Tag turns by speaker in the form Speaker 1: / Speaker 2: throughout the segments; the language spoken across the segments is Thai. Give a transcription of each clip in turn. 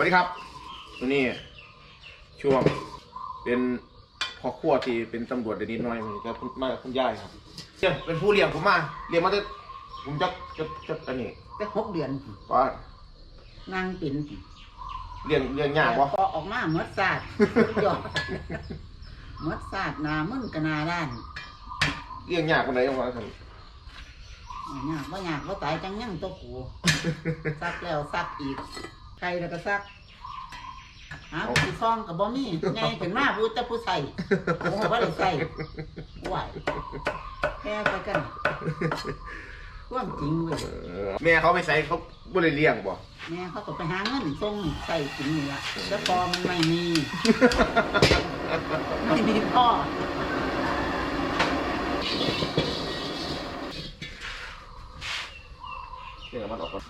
Speaker 1: วัสดีครับวันนี้ช่วงเป็นพ่อครัวที่เป็นตำรวจเดยวนิดหน้อยมันก็มากับคุณยายครับเลี้ยงเป็นผู้เลี้ยงผมมาเลี้ยงมาตั้งผมจะจะจะอันนี้
Speaker 2: แต่หกเดือน
Speaker 1: ว่า
Speaker 2: นางปิ่น
Speaker 1: เลี้ยงเลี้ยงยากวะ
Speaker 2: พอออกมาหมดศาสตร์ยอดหมดศาสตร์หนามึนกับนาด้าน
Speaker 1: เลี้ยงยากคนไหนวะท่าน
Speaker 2: ยากว่ายากว่าตายจังยั่งตัวกูซักแล้วซักอีก ใครแล้วก็ซักหาผู้ซองกับบ่มีไงเป็นมาผู้แต่ผู้ใส่โอ้โหว่าได้ใส่ไหวแพ้ไปกันความจริงเว้ย
Speaker 1: เออแม่เขาไปใส่เขาบ่ได้เลี้ยงบ่
Speaker 2: แม่เขาก็ไปหาเงินส่งใส่กินนี่ละแล้วพอมันไม่มีไม่มีพ่อ
Speaker 1: เลี้ยงมันออกก่อ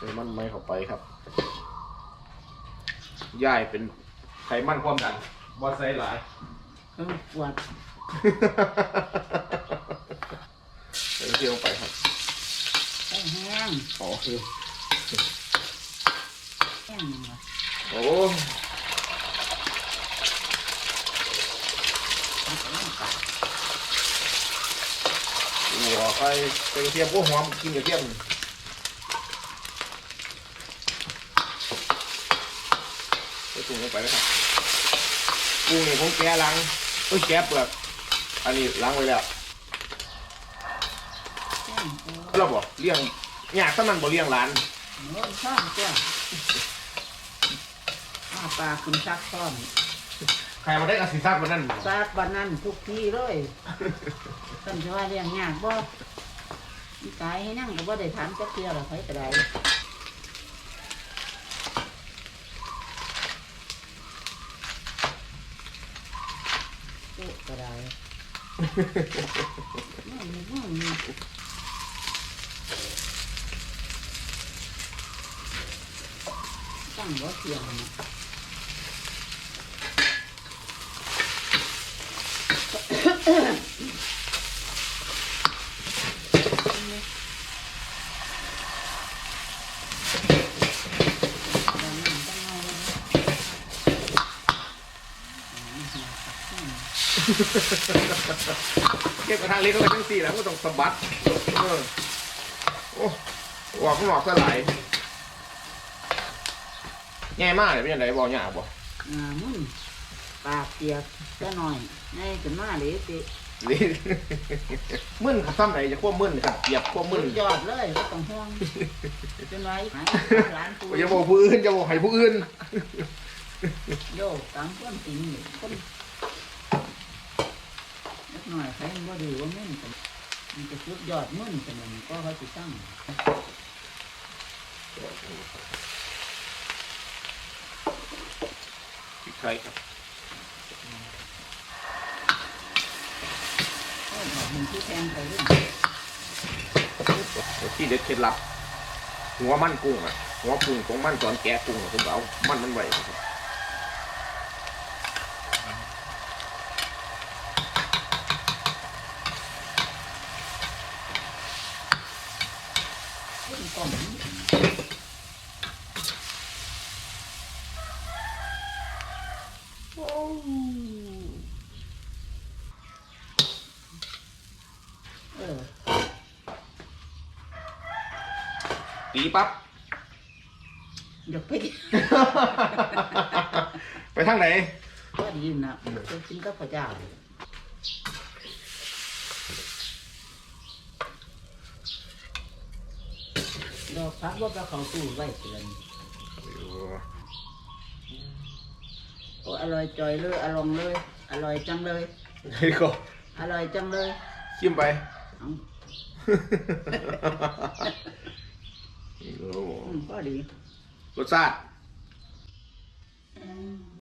Speaker 1: นเลี้ยงมันไม่เข้าไปครับยายเป็นไขมันความดันบ่ใส่หลาย
Speaker 2: เออปวด
Speaker 1: ใส่เที่ยวไปครับ
Speaker 2: ไอ้แห้ง
Speaker 1: อ๋อคือ
Speaker 2: แห้งนี่วะ
Speaker 1: โอ้
Speaker 2: มันก็ลำบาก
Speaker 1: หัวไปเป็นกระเทียมโอ้หอมกินกระเทียม ใส่ถุงลงไปนะครับกุ้งนี่ผมแกะล้างเอ้ยแกะเปลือกอันนี้ล้างไว้แล้ว
Speaker 2: แห้งโอ้
Speaker 1: เราบอกเลี้ยงยากถ้ามันบ่เลี้ยงร้าน
Speaker 2: โหชอบจ้ะอาปลาขึ้นซักซ้อน
Speaker 1: ใครมาได้กระสีซักวันนั้น
Speaker 2: ซักวันนั้นทุกทีเลยท่านจะว่าเลี้ยงยากบ่อีกายให้นั่งก็บ่ได้ถามจักเที่ยวหรอกใครก็ได้โต๊ะ ก็ได้ตั้งว่าเทียมนะ
Speaker 1: เก็บกระทะเล็กก็ไปทั้งสี่แล้วก็ต้องสะบัดเออโอ้หวอกก็หวอกสลายง่ายมากเลยเป็นยังไงบอกยากบอก
Speaker 2: อ่ามึงปากเปียกจะหน่อยให้ขึ้นมาเลยสิ
Speaker 1: นี่ มึนครับซ้ำไหนจะควบมึนครับเหยียบควบมึน
Speaker 2: สุดยอดเลยก็ต้องห่วงเป็นไรหายร้านกู
Speaker 1: อย่าบอกผู้อื่นอย่าบอกให้ผู้อื่น
Speaker 2: โยกตามคนจริงนี่คนเล็ก หน่อยใครมันบ่ดีว่ามึนกันมันจะสุดยอดมึนกันมันก็เขาจะตั้ง
Speaker 1: พริกไทยครับ
Speaker 2: ก็บอกมึงที่แทงไปเรื่อง
Speaker 1: ที่เด็ดเคล็ดลับหัวมันกุ้งอะหัวกุ้งของมันตอนแกะกุ้งอะผมเอามันมันไว้ครับ
Speaker 2: เรื่องกล่องโอ้เออ
Speaker 1: ตีปั๊บ
Speaker 2: เดี๋ยวไป
Speaker 1: ไปทางไหน
Speaker 2: ก็ดีนะจะกินกับพระเจ้า ดอกพักว่าก็เขาตู้ไว้เตือนโอ้อร่อยจอยเลยอร่องเลย อร่อยจังเลย
Speaker 1: นี่ก็
Speaker 2: อร่อยจังเลย
Speaker 1: ชิมไป
Speaker 2: เอา
Speaker 1: โอ้โห
Speaker 2: อืมก็ดี
Speaker 1: รสชาติ